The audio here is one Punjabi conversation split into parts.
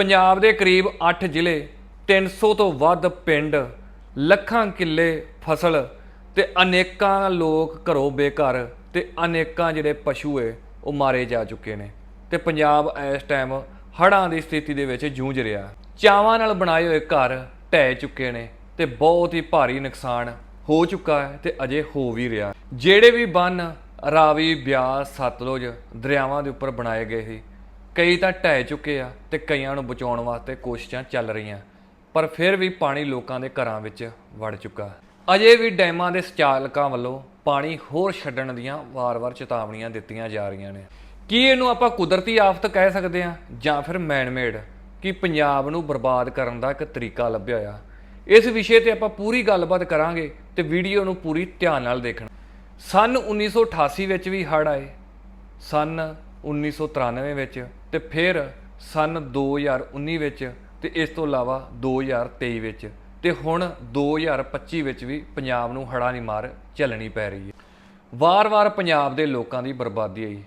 ਪੰਜਾਬ ਦੇ ਕਰੀਬ 8 ਜ਼ਿਲ੍ਹੇ 300 ਤੋਂ ਵੱਧ ਪਿੰਡ, ਲੱਖਾਂ ਕਿੱਲੇ ਫਸਲ ਤੇ ਅਨੇਕਾਂ ਲੋਕ ਘਰੋਂ ਬੇਘਰ ਤੇ ਅਨੇਕਾਂ ਜਿਹੜੇ ਪਸ਼ੂ ਏ ਉਹ ਮਾਰੇ ਜਾ ਚੁੱਕੇ ਨੇ ਤੇ ਪੰਜਾਬ ਇਸ ਟਾਈਮ ਹੜ੍ਹਾਂ ਦੀ ਸਥਿਤੀ ਦੇ ਵਿੱਚ ਜੂਝ ਰਿਹਾ। ਚਾਵਾਂ ਨਾਲ ਬਣਾਏ ਹੋਏ ਘਰ ਢਹਿ ਚੁੱਕੇ ਨੇ ਤੇ ਬਹੁਤ ਹੀ ਭਾਰੀ ਨੁਕਸਾਨ ਹੋ ਚੁੱਕਾ ਹੈ ਤੇ ਅਜੇ ਹੋ ਵੀ ਰਿਹਾ। ਜਿਹੜੇ ਵੀ ਬੰਨ ਰਾਵੀ, ਬਿਆਸ, ਸਤਲੁਜ ਦਰਿਆਵਾਂ ਦੇ ਉੱਪਰ ਬਣਾਏ ਗਏ ਸੀ ਕਈ ਤਾਂ ਢਹਿ ਚੁੱਕੇ ਆ ਤੇ ਕਈਆਂ ਨੂੰ ਬਚਾਉਣ ਵਾਸਤੇ ਕੋਸ਼ਿਸ਼ਾਂ ਚੱਲ ਰਹੀਆਂ, ਪਰ ਫਿਰ ਵੀ ਪਾਣੀ ਲੋਕਾਂ ਦੇ ਘਰਾਂ ਵਿੱਚ ਵੜ ਚੁੱਕਾ। ਅਜੇ ਵੀ ਡੈਮਾਂ ਦੇ ਚਾਲਕਾਂ ਵੱਲੋਂ ਪਾਣੀ ਹੋਰ ਛੱਡਣ ਦੀਆਂ ਵਾਰ-ਵਾਰ ਚੇਤਾਵਨੀਆਂ ਦਿੱਤੀਆਂ ਜਾ ਰਹੀਆਂ ਨੇ। ਕੀ ਇਹਨੂੰ ਆਪਾਂ ਕੁਦਰਤੀ ਆਫਤ ਕਹਿ ਸਕਦੇ ਹਾਂ ਜਾਂ ਫਿਰ ਮੈਨਮੇਡ ਕਿ ਪੰਜਾਬ ਨੂੰ ਬਰਬਾਦ ਕਰਨ ਦਾ ਇੱਕ ਤਰੀਕਾ ਲੱਭਿਆ ਆ ਇਸ ਵਿਸ਼ੇ ਤੇ ਆਪਾਂ ਪੂਰੀ ਗੱਲਬਾਤ ਕਰਾਂਗੇ ਤੇ ਵੀਡੀਓ ਨੂੰ ਪੂਰੀ ਧਿਆਨ ਨਾਲ ਦੇਖਣਾ। ਸਨ 1988 ਵਿੱਚ ਵੀ ਹੜ੍ਹ ਆਏ। ਸਨ 1993 ਵਿੱਚ ਤੇ ਫਿਰ ਸਨ 2019 ਵਿੱਚ ਤੇ ਇਸ ਤੋਂ ਇਲਾਵਾ 2023 ਵਿੱਚ। ਤੇ ਹੁਣ 2025 ਵਿੱਚ ਵੀ ਪੰਜਾਬ ਨੂੰ ਹੜ੍ਹਾਂ ਦੀ ਮਾਰ ਝੱਲਣੀ ਪੈ ਰਹੀ ਹੈ। ਵਾਰ-ਵਾਰ ਪੰਜਾਬ ਦੇ ਲੋਕਾਂ ਦੀ ਬਰਬਾਦੀ ਆਈ।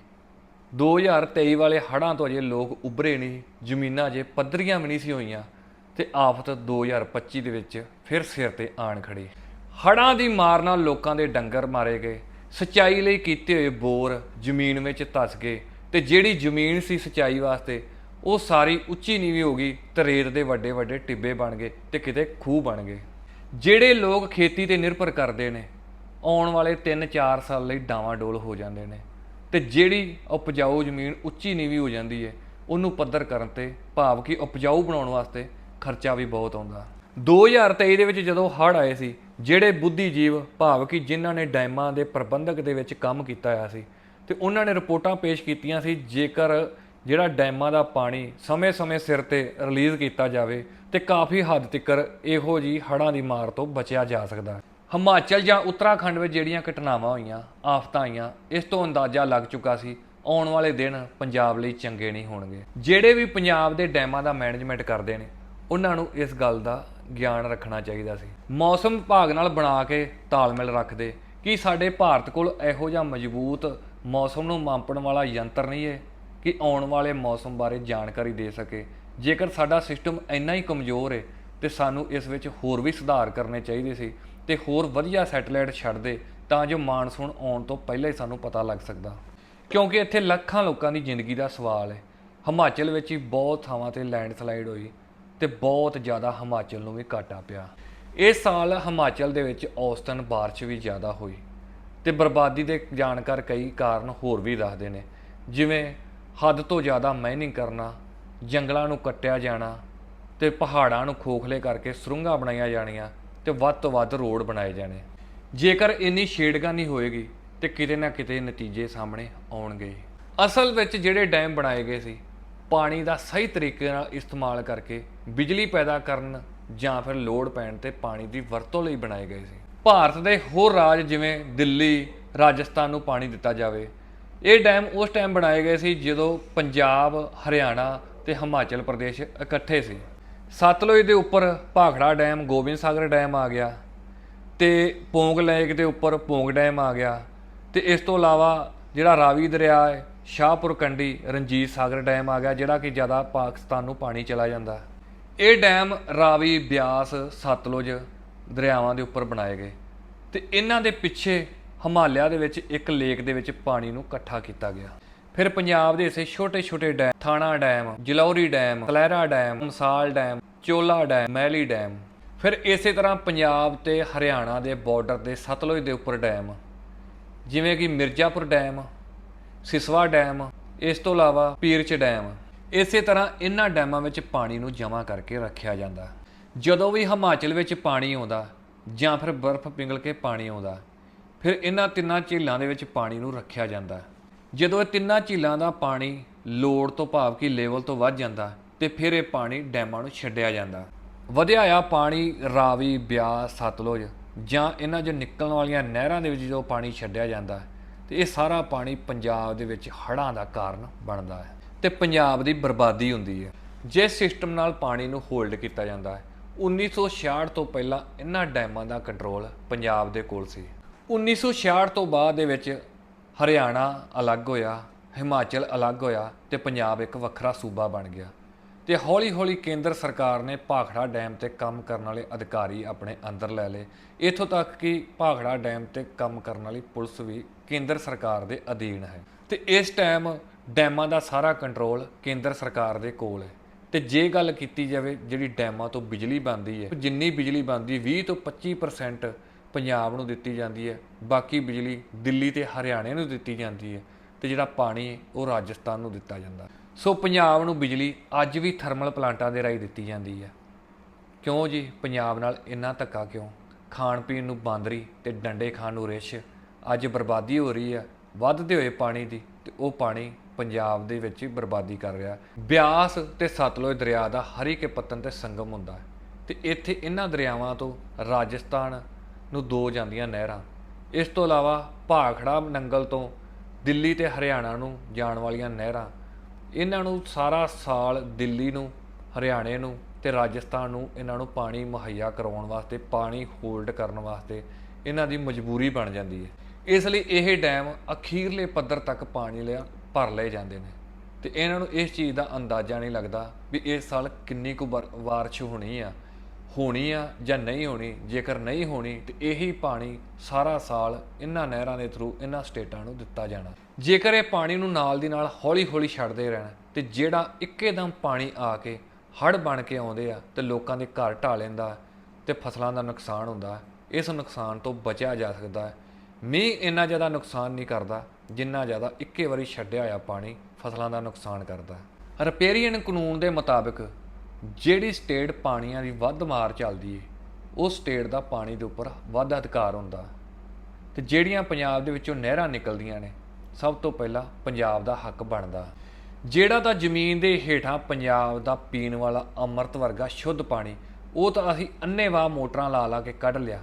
2023 ਵਾਲੇ ਹੜ੍ਹਾਂ ਤੋਂ ਅਜੇ ਲੋਕ ਉਭਰੇ ਨਹੀਂ, ਜ਼ਮੀਨਾਂ ਅਜੇ ਪੱਧਰੀਆਂ ਵੀ ਨਹੀਂ ਸੀ ਹੋਈਆਂ ਤੇ ਆਫਤ 2025 ਦੇ ਵਿੱਚ ਫਿਰ ਸਿਰ ਤੇ ਆਣ ਖੜੀ। ਹੜ੍ਹਾਂ ਦੀ ਮਾਰ ਨਾਲ ਲੋਕਾਂ ਦੇ ਡੰਗਰ ਮਾਰੇ ਗਏ। ਸਚਾਈ ਲਈ ਕੀਤੇ ਹੋਏ ਬੋਰ ਜ਼ਮੀਨ ਵਿੱਚ ਧਸ ਗਏ। ਤੇ ਜਿਹੜੀ ਜ਼ਮੀਨ ਸੀ ਸਿੰਚਾਈ ਵਾਸਤੇ, ਉਹ ਸਾਰੀ ਉੱਚੀ ਨੀਵੀਂ ਹੋ ਗਈ, ਤੇ ਰੇਤ ਦੇ ਵੱਡੇ ਵੱਡੇ ਟਿੱਬੇ ਬਣ ਗਏ ਤੇ ਕਿਤੇ ਖੂਹ ਬਣ ਗਏ। ਜਿਹੜੇ ਲੋਕ ਖੇਤੀ ਤੇ ਨਿਰਭਰ ਕਰਦੇ ਨੇ, ਆਉਣ ਵਾਲੇ 3-4 ਸਾਲ ਲਈ ਡਾਵਾਂਡੋਲ ਹੋ ਜਾਂਦੇ ਨੇ। ਤੇ ਜਿਹੜੀ ਉਪਜਾਊ ਜ਼ਮੀਨ ਉੱਚੀ ਨੀਵੀਂ ਹੋ ਜਾਂਦੀ ਹੈ ਉਹਨੂੰ ਪੱਧਰ ਕਰਨ ਤੇ ਭਾਵ ਕਿ ਉਪਜਾਊ ਬਣਾਉਣ ਵਾਸਤੇ ਖਰਚਾ ਵੀ ਬਹੁਤ ਆਉਂਦਾ। 2023 ਦੇ ਵਿੱਚ ਜਦੋਂ ਹੜ੍ਹ ਆਏ ਸੀ, ਜਿਹੜੇ ਬੁੱਧੀਜੀਵ ਭਾਵ ਕਿ ਜਿਨ੍ਹਾਂ ਨੇ ਡੈਮਾਂ ਦੇ ਪ੍ਰਬੰਧਕ ਦੇ ਵਿੱਚ ਕੰਮ ਕੀਤਾ ਹੋਇਆ ਸੀ ਤੇ ਉਹਨਾਂ ਨੇ ਰਿਪੋਰਟਾਂ ਪੇਸ਼ ਕੀਤੀਆਂ ਸੀ ਜੇਕਰ ਜਿਹੜਾ ਡੈਮਾਂ ਦਾ ਪਾਣੀ ਸਮੇਂ-ਸਮੇਂ ਸਿਰ ਤੇ ਰਿਲੀਜ਼ ਕੀਤਾ ਜਾਵੇ ਤੇ ਕਾਫੀ ਹੱਦ ਤੱਕ ਇਹੋ ਜੀ ਹੜ੍ਹਾਂ ਦੀ ਮਾਰ ਤੋਂ ਬਚਿਆ ਜਾ ਸਕਦਾ। ਹੈ ਹਿਮਾਚਲ ਜਾਂ ਉੱਤਰਾਖੰਡ ਵਿੱਚ ਜਿਹੜੀਆਂ ਘਟਨਾਵਾਂ ਹੋਈਆਂ, ਆਫਤਾਂ ਆਈਆਂ, ਇਸ ਤੋਂ ਅੰਦਾਜ਼ਾ ਲੱਗ ਚੁੱਕਾ ਸੀ ਆਉਣ ਵਾਲੇ ਦਿਨ ਪੰਜਾਬ ਲਈ ਚੰਗੇ ਨਹੀਂ ਹੋਣਗੇ। ਜਿਹੜੇ ਵੀ ਪੰਜਾਬ ਦੇ ਡੈਮਾਂ ਦਾ ਮੈਨੇਜਮੈਂਟ ਕਰਦੇ ਨੇ, ਉਹਨਾਂ ਨੂੰ ਇਸ ਗੱਲ ਦਾ ਗਿਆਨ ਰੱਖਣਾ ਚਾਹੀਦਾ ਸੀ। ਮੌਸਮ ਵਿਭਾਗ ਨਾਲ ਬਣਾ ਕੇ ਤਾਲਮੇਲ ਰੱਖਦੇ ਕਿ ਸਾਡੇ ਭਾਰਤ ਕੋਲ ਇਹੋ ਜਿਹਾ ਮਜ਼ਬੂਤ ਮੌਸਮ ਨੂੰ ਮਾਪਣ ਵਾਲਾ ਯੰਤਰ ਨਹੀਂ ਹੈ ਕਿ ਆਉਣ ਵਾਲੇ ਮੌਸਮ ਬਾਰੇ ਜਾਣਕਾਰੀ ਦੇ ਸਕੇ। ਜੇਕਰ ਸਾਡਾ ਸਿਸਟਮ ਇੰਨਾ ਹੀ ਕਮਜ਼ੋਰ ਹੈ ਤੇ ਸਾਨੂੰ ਇਸ ਵਿੱਚ ਹੋਰ ਵੀ ਸੁਧਾਰ ਕਰਨੇ ਚਾਹੀਦੇ ਸੀ ਤੇ ਹੋਰ ਵਧੀਆ ਸੈਟੇਲਾਈਟ ਛੱਡਦੇ ਤਾਂ ਜੋ ਮਾਨਸੂਨ ਆਉਣ ਤੋਂ ਪਹਿਲਾਂ ਹੀ ਸਾਨੂੰ ਪਤਾ ਲੱਗ ਸਕਦਾ। ਕਿਉਂਕਿ ਇੱਥੇ ਲੱਖਾਂ ਲੋਕਾਂ ਦੀ ਜ਼ਿੰਦਗੀ ਦਾ ਸਵਾਲ ਹੈ। ਹਿਮਾਚਲ ਵਿੱਚ ਹੀ ਬਹੁਤ ਥਾਵਾਂ ਤੇ ਲੈਂਡਸਲਾਈਡ ਹੋਈ ਤੇ ਬਹੁਤ ਜ਼ਿਆਦਾ ਹਿਮਾਚਲ ਨੂੰ ਵੀ ਘਾਟਾ ਪਿਆ। ਇਸ ਸਾਲ ਹਿਮਾਚਲ ਦੇ ਵਿੱਚ ਔਸਤਨ ਬਾਰਿਸ਼ ਵੀ ਜ਼ਿਆਦਾ ਹੋਈ। ਤੇ ਬਰਬਾਦੀ ਦੇ ਜਾਣਕਾਰ ਕਈ ਕਾਰਨ ਹੋਰ ਵੀ ਦੱਸਦੇ ਨੇ। ਜਿਵੇਂ ਹੱਦ ਤੋਂ ਜ਼ਿਆਦਾ ਮਾਈਨਿੰਗ ਕਰਨਾ, ਜੰਗਲਾਂ ਨੂੰ ਕੱਟਿਆ ਜਾਣਾ ਤੇ ਪਹਾੜਾਂ ਨੂੰ ਖੋਖਲੇ ਕਰਕੇ ਸੁਰੰਗਾਂ ਬਣਾਈਆਂ ਜਾਣੀਆਂ ਤੇ ਵੱਧ ਤੋਂ ਵੱਧ ਰੋਡ ਬਣਾਏ ਜਾਣੇ। ਜੇਕਰ ਇੰਨੀ ਛੇੜਗਾਨੀ ਹੋਏਗੀ ਤੇ ਕਿਤੇ ਨਾ ਕਿਤੇ ਨਤੀਜੇ ਸਾਹਮਣੇ ਆਉਣਗੇ। ਅਸਲ ਵਿੱਚ ਜਿਹੜੇ ਡੈਮ ਬਣਾਏ ਗਏ ਸੀ, ਪਾਣੀ ਦਾ ਸਹੀ ਤਰੀਕੇ ਨਾਲ ਇਸਤੇਮਾਲ ਕਰਕੇ ਬਿਜਲੀ ਪੈਦਾ ਕਰਨ ਜਾਂ ਫਿਰ ਲੋੜ ਪੈਣ ਤੇ ਪਾਣੀ ਦੀ ਵਰਤੋਂ ਲਈ ਬਣਾਏ ਗਏ ਸੀ। ਭਾਰਤ ਦੇ ਹੋਰ ਰਾਜ ਜਿਵੇਂ ਦਿੱਲੀ, ਰਾਜਸਥਾਨ ਨੂੰ ਪਾਣੀ ਦਿੱਤਾ ਜਾਵੇ। ਇਹ ਡੈਮ ਉਸ ਟਾਈਮ ਬਣਾਏ ਗਏ ਸੀ ਜਦੋਂ ਪੰਜਾਬ, ਹਰਿਆਣਾ ਤੇ ਹਿਮਾਚਲ ਪ੍ਰਦੇਸ਼ ਇਕੱਠੇ ਸੀ। ਸਤਲੁਜ ਦੇ ਉੱਪਰ ਭਾਖੜਾ ਡੈਮ, ਗੋਬਿੰਦ ਸਾਗਰ ਡੈਮ ਆ ਗਿਆ ਤੇ ਪੋਂਗ ਲੇਕ ਦੇ ਉੱਪਰ ਪੋਂਗ ਡੈਮ ਆ ਗਿਆ ਤੇ ਇਸ ਤੋਂ ਇਲਾਵਾ ਜਿਹੜਾ ਰਾਵੀ ਦਰਿਆ ਹੈ, ਸ਼ਾਹਪੁਰ ਕੰਡੀ ਰਣਜੀਤ ਸਾਗਰ ਡੈਮ ਆ ਗਿਆ, ਜਿਹੜਾ ਕਿ ਜ਼ਿਆਦਾ ਪਾਕਿਸਤਾਨ ਨੂੰ ਪਾਣੀ ਚਲਾ ਜਾਂਦਾ। ਇਹ ਡੈਮ ਰਾਵੀ, ਬਿਆਸ, ਸਤਲੁਜ ਦਰਿਆਵਾਂ ਦੇ ਉੱਪਰ ਬਣਾਏ ਗਏ ਤੇ ਇਹਨਾਂ ਦੇ ਪਿੱਛੇ ਹਿਮਾਲਿਆ ਦੇ ਵਿੱਚ ਇੱਕ ਲੇਕ ਦੇ ਵਿੱਚ ਪਾਣੀ ਨੂੰ ਇਕੱਠਾ ਕੀਤਾ ਗਿਆ। ਫਿਰ ਪੰਜਾਬ ਦੇ ਇਸੇ ਛੋਟੇ-ਛੋਟੇ dam, Thana dam, Jalauri dam Kalaira dam, Masal dam, Chola dam, Maili dam, ਫਿਰ ਇਸੇ ਤਰ੍ਹਾਂ ਪੰਜਾਬ ਤੇ ਹਰਿਆਣਾ ਦੇ ਬਾਰਡਰ ਦੇ ਸਤਲੁਜ ਦੇ ਉੱਪਰ ਡੈਮ, ਜਿਵੇਂ ਕਿ ਮਿਰਜ਼ਾਪੁਰ ਡੈਮ, ਸਿਸਵਾ ਡੈਮ, ਇਸ ਤੋਂ ਇਲਾਵਾ ਪੀਰਚ ਡੈਮ, ਇਸੇ ਤਰ੍ਹਾਂ ਇਹਨਾਂ ਡੈਮਾਂ ਵਿੱਚ ਪਾਣੀ ਨੂੰ ਜਮ੍ਹਾਂ ਕਰਕੇ ਰੱਖਿਆ ਜਾਂਦਾ। ਜਦੋਂ ਵੀ ਹਿਮਾਚਲ ਵਿੱਚ ਪਾਣੀ ਆਉਂਦਾ ਜਾਂ ਫਿਰ ਬਰਫ਼ ਪਿਘਲ ਕੇ ਪਾਣੀ ਆਉਂਦਾ, ਫਿਰ ਇਹਨਾਂ ਤਿੰਨਾਂ ਝੀਲਾਂ ਦੇ ਵਿੱਚ ਪਾਣੀ ਨੂੰ ਰੱਖਿਆ ਜਾਂਦਾ। ਜਦੋਂ ਇਹ ਤਿੰਨਾਂ ਝੀਲਾਂ ਦਾ ਪਾਣੀ ਲੋੜ ਤੋਂ ਭਾਵ ਕਿ ਲੈਵਲ ਤੋਂ ਵੱਧ ਜਾਂਦਾ, ਤੇ ਫਿਰ ਇਹ ਪਾਣੀ ਡੈਮਾਂ ਨੂੰ ਛੱਡਿਆ ਜਾਂਦਾ। ਵਧਿਆ ਆ ਪਾਣੀ ਰਾਵੀ, ਬਿਆਸ, ਸਤਲੁਜ ਜਾਂ ਇਹਨਾਂ ਜੋ ਨਿਕਲਣ ਵਾਲੀਆਂ ਨਹਿਰਾਂ ਦੇ ਵਿੱਚ ਜਦੋਂ ਪਾਣੀ ਛੱਡਿਆ ਜਾਂਦਾ, ਤੇ ਇਹ ਸਾਰਾ ਪਾਣੀ ਪੰਜਾਬ ਦੇ ਵਿੱਚ ਹੜ੍ਹਾਂ ਦਾ ਕਾਰਨ ਬਣਦਾ ਹੈ। ਤੇ ਪੰਜਾਬ ਦੀ ਬਰਬਾਦੀ ਹੁੰਦੀ ਹੈ। ਜਿਸ ਸਿਸਟਮ ਨਾਲ ਪਾਣੀ ਨੂੰ ਹੋਲਡ ਕੀਤਾ ਜਾਂਦਾ ਹੈ 1966 ਤੋਂ ਪਹਿਲਾਂ ਇਹਨਾਂ ਡੈਮਾਂ ਦਾ ਕੰਟਰੋਲ ਪੰਜਾਬ ਦੇ ਕੋਲ ਸੀ। 1966 ਤੋਂ ਬਾਅਦ ਦੇ ਵਿੱਚ ਹਰਿਆਣਾ ਅਲੱਗ ਹੋਇਆ, ਹਿਮਾਚਲ ਅਲੱਗ ਹੋਇਆ ਤੇ ਪੰਜਾਬ ਇੱਕ ਵੱਖਰਾ ਸੂਬਾ ਬਣ ਗਿਆ। ਤੇ ਹੌਲੀ-ਹੌਲੀ ਕੇਂਦਰ ਸਰਕਾਰ ਨੇ ਭਾਖੜਾ ਡੈਮ ਤੇ ਕੰਮ ਕਰਨ ਵਾਲੇ ਅਧਿਕਾਰੀ ਆਪਣੇ ਅੰਦਰ ਲੈ ਲਏ। ਇੱਥੋਂ ਤੱਕ ਕਿ ਭਾਖੜਾ ਡੈਮ ਤੇ ਕੰਮ ਕਰਨ ਵਾਲੀ ਪੁਲਿਸ ਵੀ ਕੇਂਦਰ ਸਰਕਾਰ ਦੇ ਅਧੀਨ ਹੈ। ਤੇ ਇਸ ਟਾਈਮ ਡੈਮਾਂ ਦਾ ਸਾਰਾ ਕੰਟਰੋਲ ਕੇਂਦਰ ਸਰਕਾਰ ਦੇ ਕੋਲ ਹੈ। ਤੇ ਜੇ ਗੱਲ ਕੀਤੀ ਜਾਵੇ ਜਿਹੜੀ ਡੈਮਾਂ ਤੋਂ ਬਿਜਲੀ ਬਣਦੀ ਹੈ, ਜਿੰਨੀ ਬਿਜਲੀ ਬਣਦੀ 20 ਤੋਂ 25% ਪੰਜਾਬ ਨੂੰ ਦਿੱਤੀ ਜਾਂਦੀ ਹੈ, ਬਾਕੀ ਬਿਜਲੀ ਦਿੱਲੀ ਤੇ ਹਰਿਆਣੇ ਨੂੰ ਦਿੱਤੀ ਜਾਂਦੀ ਹੈ ਤੇ ਜਿਹੜਾ ਪਾਣੀ ਉਹ ਰਾਜਸਥਾਨ ਨੂੰ ਦਿੱਤਾ ਜਾਂਦਾ। ਸੋ ਪੰਜਾਬ ਨੂੰ ਬਿਜਲੀ ਅੱਜ ਵੀ ਥਰਮਲ ਪਲਾਂਟਾਂ ਦੇ ਰਾਹੀਂ ਦਿੱਤੀ ਜਾਂਦੀ ਹੈ। ਕਿਉਂ ਜੀ? ਪੰਜਾਬ ਨਾਲ ਇੰਨਾ ਧੱਕਾ ਕਿਉਂ? ਖਾਣ ਪੀਣ ਨੂੰ ਬਾਂਦਰੀ ਤੇ ਡੰਡੇ ਖਾਣ ਨੂੰ ਰਿਸ਼। ਅੱਜ ਬਰਬਾਦੀ ਹੋ ਰਹੀ ਹੈ, ਵੱਧਦੇ ਹੋਏ ਪਾਣੀ ਦੀ ਤੇ ਉਹ ਪਾਣੀ ਪੰਜਾਬ ਦੇ ਵਿੱਚ ਹੀ ਬਰਬਾਦੀ ਕਰ ਰਿਹਾ ਬਿਆਸ ਤੇ ਸਤਲੁਜ ਦਰਿਆ ਦਾ ਹਰੀਕੇ ਪੱਤਨ ਤੇ ਸੰਗਮ ਹੁੰਦਾ ਹੈ। ਤੇ ਇੱਥੇ ਇਹਨਾਂ ਦਰਿਆਵਾਂ ਤੋਂ ਰਾਜਸਥਾਨ ਨੂੰ ਦੋ ਜਾਂਦੀਆਂ ਨਹਿਰਾਂ। ਇਸ ਤੋਂ ਇਲਾਵਾ ਭਾਖੜਾ ਨੰਗਲ ਤੋਂ ਦਿੱਲੀ ਤੇ ਹਰਿਆਣਾ ਨੂੰ ਜਾਣ ਵਾਲੀਆਂ ਨਹਿਰਾਂ। ਇਹਨਾਂ ਨੂੰ ਸਾਰਾ ਸਾਲ ਦਿੱਲੀ ਨੂੰ, ਹਰਿਆਣੇ ਨੂੰ ਤੇ ਰਾਜਸਥਾਨ ਨੂੰ ਇਹਨਾਂ ਨੂੰ ਪਾਣੀ ਮੁਹੱਈਆ ਕਰਵਾਉਣ ਵਾਸਤੇ, ਪਾਣੀ ਹੋਲਡ ਕਰਨ ਵਾਸਤੇ ਇਹਨਾਂ ਦੀ ਮਜਬੂਰੀ ਬਣ ਜਾਂਦੀ ਹੈ। ਇਸ ਲਈ ਇਹ ਡੈਮ ਅਖੀਰਲੇ ਪੱਧਰ ਤੱਕ ਪਾਣੀ ਲਿਆ। ਭਰ ਲਏ ਜਾਂਦੇ ਨੇ। ਤੇ ਇਹਨਾਂ ਨੂੰ ਇਸ ਚੀਜ਼ ਦਾ ਅੰਦਾਜ਼ਾ ਨਹੀਂ ਲੱਗਦਾ ਵੀ ਇਸ ਸਾਲ ਕਿੰਨੀ ਕੁ ਬਰ- ਬਾਰਿਸ਼ ਹੋਣੀ ਆ। ਹੋਣੀ ਆ ਜਾਂ ਨਹੀਂ ਹੋਣੀ, ਜੇਕਰ ਨਹੀਂ ਹੋਣੀ, ਤੇ ਇਹੀ ਪਾਣੀ ਸਾਰਾ ਸਾਲ ਇਹਨਾਂ ਨਹਿਰਾਂ ਦੇ ਥਰੂ ਇਹਨਾਂ ਸਟੇਟਾਂ ਨੂੰ ਦਿੱਤਾ ਜਾਣਾ। ਜੇਕਰ ਇਹ ਪਾਣੀ ਨੂੰ ਨਾਲ ਦੀ ਨਾਲ ਹੌਲੀ-ਹੌਲੀ ਛੱਡਦੇ ਰਹਿਣ, ਤੇ ਜਿਹੜਾ ਇੱਕੇਦਮ ਪਾਣੀ ਆ ਕੇ ਹੜ੍ਹ ਬਣ ਕੇ ਆਉਂਦੇ ਆ, ਤੇ ਲੋਕਾਂ ਦੇ ਘਰ ਢਾ ਲੈਂਦਾ, ਤੇ ਫਸਲਾਂ ਦਾ ਨੁਕਸਾਨ ਹੁੰਦਾ, ਇਸ ਨੁਕਸਾਨ ਤੋਂ ਬਚਿਆ ਜਾ ਸਕਦਾ। ਹੈ ਮੀਂਹ ਇੰਨਾ ਜ਼ਿਆਦਾ ਨੁਕਸਾਨ ਨਹੀਂ ਕਰਦਾ, ਜਿੰਨਾ ਜ਼ਿਆਦਾ ਇੱਕੇ ਵਾਰੀ ਛੱਡਿਆ ਹੋਇਆ ਪਾਣੀ ਫਸਲਾਂ ਦਾ ਨੁਕਸਾਨ ਕਰਦਾ। ਰਿਪੇਰੀਅਨ ਕਾਨੂੰਨ ਦੇ ਮੁਤਾਬਕ ਜਿਹੜੀ ਸਟੇਟ ਪਾਣੀਆਂ ਦੀ ਵੱਧ ਮਾਰ ਚੱਲਦੀ ਏ ਉਹ ਸਟੇਟ ਦਾ ਪਾਣੀ ਦੇ ਉੱਪਰ ਵੱਧ ਅਧਿਕਾਰ ਹੁੰਦਾ। ਤੇ ਜਿਹੜੀਆਂ ਪੰਜਾਬ ਦੇ ਵਿੱਚੋਂ ਨਹਿਰਾਂ ਨਿਕਲਦੀਆਂ ਨੇ, ਸਭ ਤੋਂ ਪਹਿਲਾਂ ਪੰਜਾਬ ਦਾ ਹੱਕ ਬਣਦਾ। ਜਿਹੜਾ ਤਾਂ ਜ਼ਮੀਨ ਦੇ ਹੇਠਾਂ ਪੰਜਾਬ ਦਾ ਪੀਣ ਵਾਲਾ ਅੰਮ੍ਰਿਤ ਵਰਗਾ ਸ਼ੁੱਧ ਪਾਣੀ, ਉਹ ਤਾਂ ਅਸੀਂ ਅੰਨੇਵਾਹ ਮੋਟਰਾਂ ਲਾ ਲਾ ਕੇ ਕੱਢ ਲਿਆ।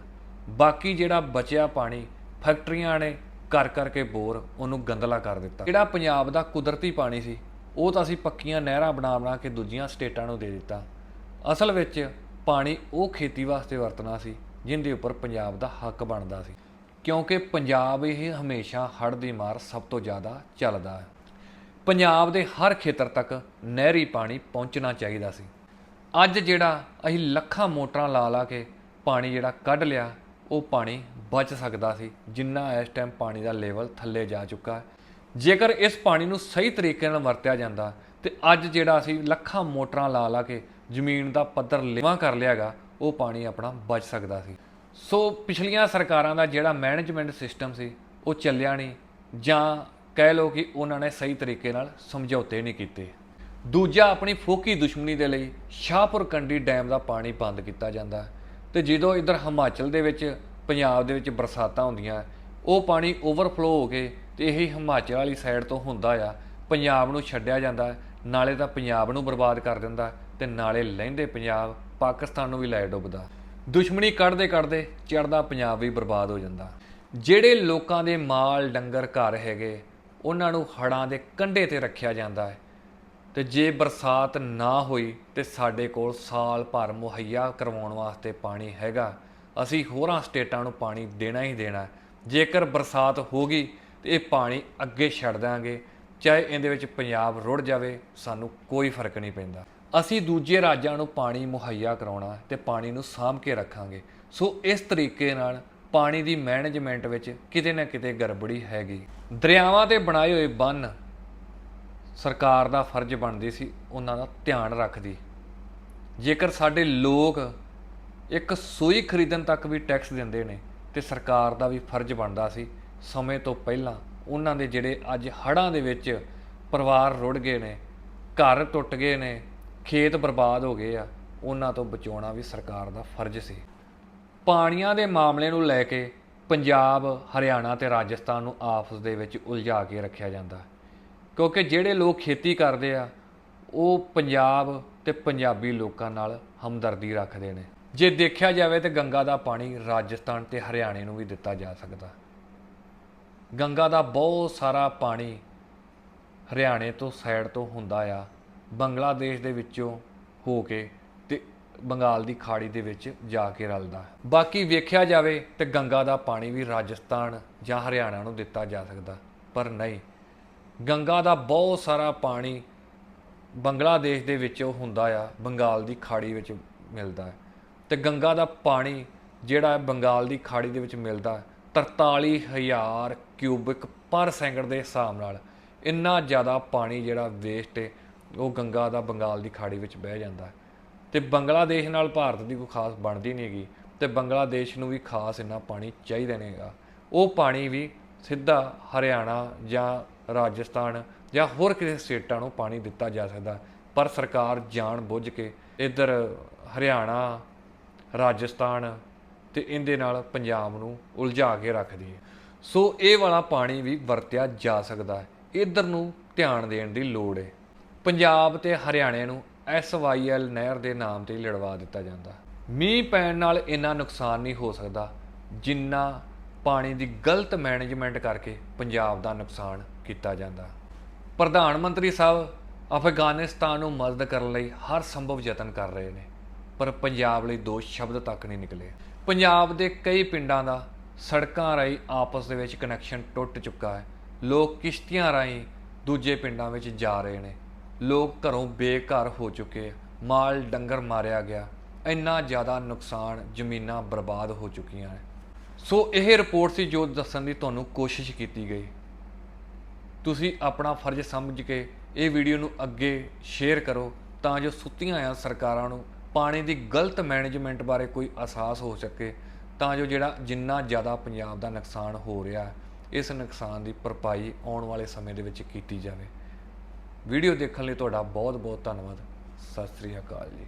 ਬਾਕੀ ਜਿਹੜਾ ਬਚਿਆ ਪਾਣੀ ਫੈਕਟਰੀਆਂ ਨੇ ਕਰ ਕਰਕੇ ਬੋਰ ਉਹਨੂੰ ਗੰਦਲਾ ਕਰ ਦਿੱਤਾ। ਜਿਹੜਾ ਪੰਜਾਬ ਦਾ ਕੁਦਰਤੀ ਪਾਣੀ ਸੀ, ਉਹ ਤਾਂ ਅਸੀਂ ਪੱਕੀਆਂ ਨਹਿਰਾਂ ਬਣਾ ਬਣਾ ਕੇ ਦੂਜੀਆਂ ਸਟੇਟਾਂ ਨੂੰ ਦੇ ਦਿੱਤਾ। ਅਸਲ ਵਿੱਚ ਪਾਣੀ ਉਹ ਖੇਤੀ ਵਾਸਤੇ ਵਰਤਣਾ ਸੀ, ਜਿੰਦੇ ਉੱਪਰ ਪੰਜਾਬ ਦਾ ਹੱਕ ਬਣਦਾ ਸੀ। ਕਿਉਂਕਿ ਪੰਜਾਬ ਇਹ ਹਮੇਸ਼ਾ ਹੜ੍ਹ ਦੀ ਮਾਰ ਸਭ ਤੋਂ ਜ਼ਿਆਦਾ ਚੱਲਦਾ ਹੈ। ਪੰਜਾਬ ਦੇ ਹਰ ਖੇਤਰ ਤੱਕ ਨਹਿਰੀ ਪਾਣੀ ਪਹੁੰਚਣਾ ਚਾਹੀਦਾ ਸੀ। ਅੱਜ ਜਿਹੜਾ ਅਸੀਂ ਲੱਖਾਂ ਮੋਟਰਾਂ ਲਾ ਲਾ ਕੇ ਪਾਣੀ ਜਿਹੜਾ ਕੱਢ ਲਿਆ ਉਹ ਪਾਣੀ ਬਚ ਸਕਦਾ ਸੀ, ਜਿੰਨਾ ਇਸ ਟਾਈਮ ਪਾਣੀ ਦਾ ਲੈਵਲ ਥੱਲੇ ਜਾ ਚੁੱਕਾ ਹੈ। ਜੇਕਰ ਇਸ ਪਾਣੀ ਨੂੰ ਸਹੀ ਤਰੀਕੇ ਨਾਲ ਵਰਤਿਆ ਜਾਂਦਾ ਤੇ ਅੱਜ ਜਿਹੜਾ ਅਸੀਂ ਲੱਖਾਂ ਮੋਟਰਾਂ ਲਾ ਲਾ ਕੇ ਜ਼ਮੀਨ ਦਾ ਪੱਧਰ ਲੇਵਾ ਕਰ ਲਿਆਗਾ ਉਹ ਪਾਣੀ ਆਪਣਾ ਬਚ ਸਕਦਾ ਸੀ। ਸੋ ਪਿਛਲੀਆਂ ਸਰਕਾਰਾਂ ਦਾ ਜਿਹੜਾ ਮੈਨੇਜਮੈਂਟ ਸਿਸਟਮ ਸੀ, ਉਹ ਚੱਲਿਆ ਨਹੀਂ ਜਾਂ ਕਹਿ ਲਓ ਕਿ ਉਹਨਾਂ ਨੇ ਸਹੀ ਤਰੀਕੇ ਨਾਲ ਸਮਝੌਤੇ ਨਹੀਂ ਕੀਤੇ। ਦੂਜਾ ਆਪਣੀ ਫੋਕੀ ਦੁਸ਼ਮਣੀ ਦੇ ਲਈ ਸ਼ਾਹਪੁਰ ਕੰਡੀ ਡੈਮ ਦਾ ਪਾਣੀ ਬੰਦ ਕੀਤਾ ਜਾਂਦਾ। ਹੈ। ਤੇ ਜਦੋਂ ਇਧਰ ਹਿਮਾਚਲ ਦੇ ਵਿੱਚ, ਪੰਜਾਬ ਦੇ ਵਿੱਚ ਬਰਸਾਤਾਂ ਹੁੰਦੀਆਂ, ਉਹ ਪਾਣੀ ਓਵਰਫਲੋ ਹੋ ਕੇ ਤੇ ਇਹ ਹਿਮਾਚਲ ਵਾਲੀ ਸਾਈਡ ਤੋਂ ਹੁੰਦਾ ਆ, ਪੰਜਾਬ ਨੂੰ ਛੱਡਿਆ ਜਾਂਦਾ, ਨਾਲੇ ਤਾਂ ਪੰਜਾਬ ਨੂੰ ਬਰਬਾਦ ਕਰ ਦਿੰਦਾ ਹੈ ਤੇ ਨਾਲੇ ਲਹਿੰਦੇ ਪੰਜਾਬ, ਪਾਕਿਸਤਾਨ ਨੂੰ ਵੀ ਲੈ ਡੁੱਬਦਾ। ਦੁਸ਼ਮਣੀ ਕੱਢਦੇ ਕੱਢਦੇ ਚੜਦਾ ਪੰਜਾਬ ਵੀ ਬਰਬਾਦ ਹੋ ਜਾਂਦਾ। ਜਿਹੜੇ ਲੋਕਾਂ ਦੇ ਮਾਲ ਡੰਗਰ ਘਰ ਹੈਗੇ, ਉਹਨਾਂ ਨੂੰ ਹੜਾਂ ਦੇ ਕੰਢੇ ਤੇ ਰੱਖਿਆ ਜਾਂਦਾ ਹੈ। ਤੇ ਜੇ ਬਰਸਾਤ ਨਾ ਹੋਈ ਤੇ ਸਾਡੇ ਕੋਲ ਸਾਲ ਭਰ ਮੁਹੱਈਆ ਕਰਵਾਉਣ ਵਾਸਤੇ ਪਾਣੀ ਹੈਗਾ। ਅਸੀਂ ਹੋਰਾਂ ਸਟੇਟਾਂ ਨੂੰ ਪਾਣੀ ਦੇਣਾ ਹੀ ਦੇਣਾ। ਜੇਕਰ ਬਰਸਾਤ ਹੋ ਗਈ ਤੇ ਇਹ ਪਾਣੀ ਅੱਗੇ ਛੱਡ ਦਾਂਗੇ ਚਾਹੇ ਇਹਦੇ ਵਿੱਚ ਪੰਜਾਬ ਰੁੜ ਜਾਵੇ, ਸਾਨੂੰ ਕੋਈ ਫ਼ਰਕ ਨਹੀਂ ਪੈਂਦਾ। ਅਸੀਂ ਦੂਜੇ ਰਾਜਾਂ ਨੂੰ ਪਾਣੀ ਮੁਹੱਈਆ ਕਰਾਉਣਾ ਤੇ ਪਾਣੀ ਨੂੰ ਸਾਂਭ ਕੇ ਰੱਖਾਂਗੇ। ਸੋ ਇਸ ਤਰੀਕੇ ਨਾਲ ਪਾਣੀ ਦੀ ਮੈਨੇਜਮੈਂਟ ਵਿੱਚ ਕਿਤੇ ਨਾ ਕਿਤੇ ਗੜਬੜੀ ਹੈਗੀ। ਦਰਿਆਵਾਂ ਤੇ ਬਣਾਏ ਹੋਏ ਬੰਨ ਸਰਕਾਰ ਦਾ ਫਰਜ਼ ਬਣਦੀ ਸੀ ਉਹਨਾਂ ਦਾ ਧਿਆਨ ਰੱਖਦੀ। ਜੇਕਰ ਸਾਡੇ ਲੋਕ ਇੱਕ ਸੂਈ ਖਰੀਦਣ ਤੱਕ ਵੀ ਟੈਕਸ ਦਿੰਦੇ ਨੇ ਤੇ ਸਰਕਾਰ ਦਾ ਵੀ ਫਰਜ਼ ਬਣਦਾ ਸੀ, ਸਮੇਂ ਤੋਂ ਪਹਿਲਾਂ ਉਹਨਾਂ ਦੇ ਜਿਹੜੇ ਅੱਜ ਹੜ੍ਹਾਂ ਦੇ ਵਿੱਚ ਪਰਿਵਾਰ ਰੁੜ ਗਏ ਨੇ, ਘਰ ਟੁੱਟ ਗਏ ਨੇ, ਖੇਤ ਬਰਬਾਦ ਹੋ ਗਏ ਆ, ਉਹਨਾਂ ਤੋਂ ਬਚਾਉਣਾ ਵੀ ਸਰਕਾਰ ਦਾ ਫਰਜ਼ ਸੀ। ਪਾਣੀਆਂ ਦੇ ਮਾਮਲੇ ਨੂੰ ਲੈ ਕੇ ਪੰਜਾਬ, ਹਰਿਆਣਾ ਤੇ ਰਾਜਸਥਾਨ ਨੂੰ ਆਪਸ ਦੇ ਵਿੱਚ ਉਲਝਾ ਕੇ ਰੱਖਿਆ ਜਾਂਦਾ। ਕਿਉਂਕਿ ਜਿਹੜੇ ਲੋਕ ਖੇਤੀ ਕਰਦੇ ਆ, ਉਹ ਪੰਜਾਬ ਤੇ ਪੰਜਾਬੀ ਲੋਕਾਂ ਨਾਲ ਹਮਦਰਦੀ ਰੱਖਦੇ ਨੇ। ਜੇ ਦੇਖਿਆ ਜਾਵੇ ਤੇ ਗੰਗਾ ਦਾ ਪਾਣੀ ਰਾਜਸਥਾਨ ਤੇ ਹਰਿਆਣੇ ਨੂੰ ਵੀ ਦਿੱਤਾ ਜਾ ਸਕਦਾ। ਗੰਗਾ ਦਾ ਬਹੁਤ ਸਾਰਾ ਪਾਣੀ ਹਰਿਆਣੇ ਤੋਂ ਸਾਈਡ ਤੋਂ ਹੁੰਦਾ ਆ, ਬੰਗਲਾਦੇਸ਼ ਦੇ ਵਿੱਚੋਂ ਹੋ ਕੇ ਤੇ ਬੰਗਾਲ ਦੀ ਖਾੜੀ ਦੇ ਵਿੱਚ ਜਾ ਕੇ ਰਲਦਾ। ਬਾਕੀ ਵੇਖਿਆ ਜਾਵੇ ਤੇ ਗੰਗਾ ਦਾ ਪਾਣੀ ਵੀ ਰਾਜਸਥਾਨ ਜਾਂ ਹਰਿਆਣਾ ਨੂੰ ਦਿੱਤਾ ਜਾ ਸਕਦਾ, ਪਰ ਨਹੀਂ। ਗੰਗਾ ਦਾ ਬਹੁਤ ਸਾਰਾ ਪਾਣੀ ਬੰਗਲਾਦੇਸ਼ ਦੇ ਵਿੱਚ ਉਹ ਹੁੰਦਾ ਆ, ਬੰਗਾਲ ਦੀ ਖਾੜੀ ਵਿੱਚ ਮਿਲਦਾ ਹੈ। ਤੇ ਗੰਗਾ ਦਾ ਪਾਣੀ ਜਿਹੜਾ ਬੰਗਾਲ ਦੀ ਖਾੜੀ ਦੇ ਵਿੱਚ ਮਿਲਦਾ ਹੈ 43000 ਕਿਊਬਿਕ ਪਰ ਸੈਕਿੰਡ ਦੇ ਹਿਸਾਬ ਨਾਲ ਇੰਨਾ ਜ਼ਿਆਦਾ ਪਾਣੀ ਜਿਹੜਾ ਵੇਸਟ ਹੈ ਉਹ ਗੰਗਾ ਦਾ ਬੰਗਾਲ ਦੀ ਖਾੜੀ ਵਿੱਚ ਬਹਿ ਜਾਂਦਾ ਹੈ। ਤੇ ਬੰਗਲਾਦੇਸ਼ ਨਾਲ ਭਾਰਤ ਦੀ ਕੋਈ ਖਾਸ ਬਣਦੀ ਨਹੀਂ ਹੈਗੀ, ਤੇ ਬੰਗਲਾਦੇਸ਼ ਨੂੰ ਵੀ ਖਾਸ ਇੰਨਾ ਪਾਣੀ ਚਾਹੀਦਾ ਨਹੀਂ ਹੈਗਾ। ਉਹ ਪਾਣੀ ਵੀ ਸਿੱਧਾ ਹਰਿਆਣਾ ਜਾਂ ਰਾਜਸਥਾਨ ਜਾਂ ਹੋਰ ਕਿਸੇ ਸਟੇਟਾਂ ਨੂੰ ਪਾਣੀ ਦਿੱਤਾ ਜਾ ਸਕਦਾ। ਪਰ ਸਰਕਾਰ ਜਾਣ ਬੁੱਝ ਕੇ ਇੱਧਰ ਹਰਿਆਣਾ, ਰਾਜਸਥਾਨ ਤੇ ਇਹਦੇ ਨਾਲ ਪੰਜਾਬ ਨੂੰ ਉਲਝਾ ਕੇ ਰੱਖਦੀ ਹੈ। ਸੋ ਇਹ ਵਾਲਾ ਪਾਣੀ ਵੀ ਵਰਤਿਆ ਜਾ ਸਕਦਾ ਹੈ। ਇਧਰ ਨੂੰ ਧਿਆਨ ਦੇਣ ਦੀ ਲੋੜ ਹੈ। ਪੰਜਾਬ ਤੇ ਹਰਿਆਣੇ ਨੂੰ ਐਸਵਾਈਐਲ ਨਹਿਰ ਦੇ ਨਾਮ ਤੇ ਲੜਵਾ ਦਿੱਤਾ ਜਾਂਦਾ। ਮੀਂਹ ਪੈਣ ਨਾਲ ਇੰਨਾ ਨੁਕਸਾਨ ਨਹੀਂ ਹੋ ਸਕਦਾ ਜਿੰਨਾ ਪਾਣੀ ਦੀ ਗਲਤ ਮੈਨੇਜਮੈਂਟ ਕਰਕੇ ਪੰਜਾਬ ਦਾ ਨੁਕਸਾਨ ਕੀਤਾ ਜਾਂਦਾ। ਪ੍ਰਧਾਨ ਮੰਤਰੀ ਸਾਹਿਬ ਅਫਗਾਨਿਸਤਾਨ ਨੂੰ ਮਦਦ ਕਰਨ ਲਈ ਹਰ ਸੰਭਵ ਯਤਨ ਕਰ ਰਹੇ ਨੇ, ਪਰ ਪੰਜਾਬ ਲਈ ਦੋ ਸ਼ਬਦ ਤੱਕ ਨਹੀਂ ਨਿਕਲੇ। ਪੰਜਾਬ ਦੇ ਕਈ ਪਿੰਡਾਂ ਦਾ ਸੜਕਾਂ ਰਾਹੀਂ ਆਪਸ ਦੇ ਵਿੱਚ ਕਨੈਕਸ਼ਨ ਟੁੱਟ ਚੁੱਕਾ ਹੈ। ਲੋਕ ਕਿਸ਼ਤੀਆਂ ਰਾਹੀਂ ਦੂਜੇ ਪਿੰਡਾਂ ਵਿੱਚ ਜਾ ਰਹੇ ਨੇ। ਲੋਕ ਘਰੋਂ ਬੇਘਰ ਹੋ ਚੁੱਕੇ, ਮਾਲ ਡੰਗਰ ਮਾਰਿਆ ਗਿਆ। ਇੰਨਾ ਜ਼ਿਆਦਾ ਨੁਕਸਾਨ ਜ਼ਮੀਨਾਂ ਬਰਬਾਦ ਹੋ ਚੁੱਕੀਆਂ ਨੇ। ਸੋ ਇਹ ਰਿਪੋਰਟ ਸੀ ਜੋ ਦੱਸਣ ਦੀ ਤੁਹਾਨੂੰ ਕੋਸ਼ਿਸ਼ ਕੀਤੀ ਗਈ। ਤੁਸੀਂ ਆਪਣਾ ਫਰਜ਼ ਸਮਝ ਕੇ ਇਹ ਵੀਡੀਓ ਨੂੰ ਅੱਗੇ ਸ਼ੇਅਰ ਕਰੋ ਤਾਂ ਜੋ ਸੁੱਤੀਆਂ ਆ ਸਰਕਾਰਾਂ ਨੂੰ ਪਾਣੀ ਦੀ ਗਲਤ ਮੈਨੇਜਮੈਂਟ ਬਾਰੇ ਕੋਈ ਅਹਿਸਾਸ ਹੋ ਸਕੇ, ਤਾਂ ਜੋ ਜਿਹੜਾ ਜਿੰਨਾ ਜ਼ਿਆਦਾ ਪੰਜਾਬ ਦਾ ਨੁਕਸਾਨ ਹੋ ਰਿਹਾ, ਇਸ ਨੁਕਸਾਨ ਦੀ ਭਰਪਾਈ ਆਉਣ ਵਾਲੇ ਸਮੇਂ ਦੇ ਵਿੱਚ ਕੀਤੀ ਜਾਵੇ। ਵੀਡੀਓ ਦੇਖਣ ਲਈ ਤੁਹਾਡਾ ਬਹੁਤ ਬਹੁਤ ਧੰਨਵਾਦ। ਸਤਿ ਸ੍ਰੀ ਅਕਾਲ ਜੀ।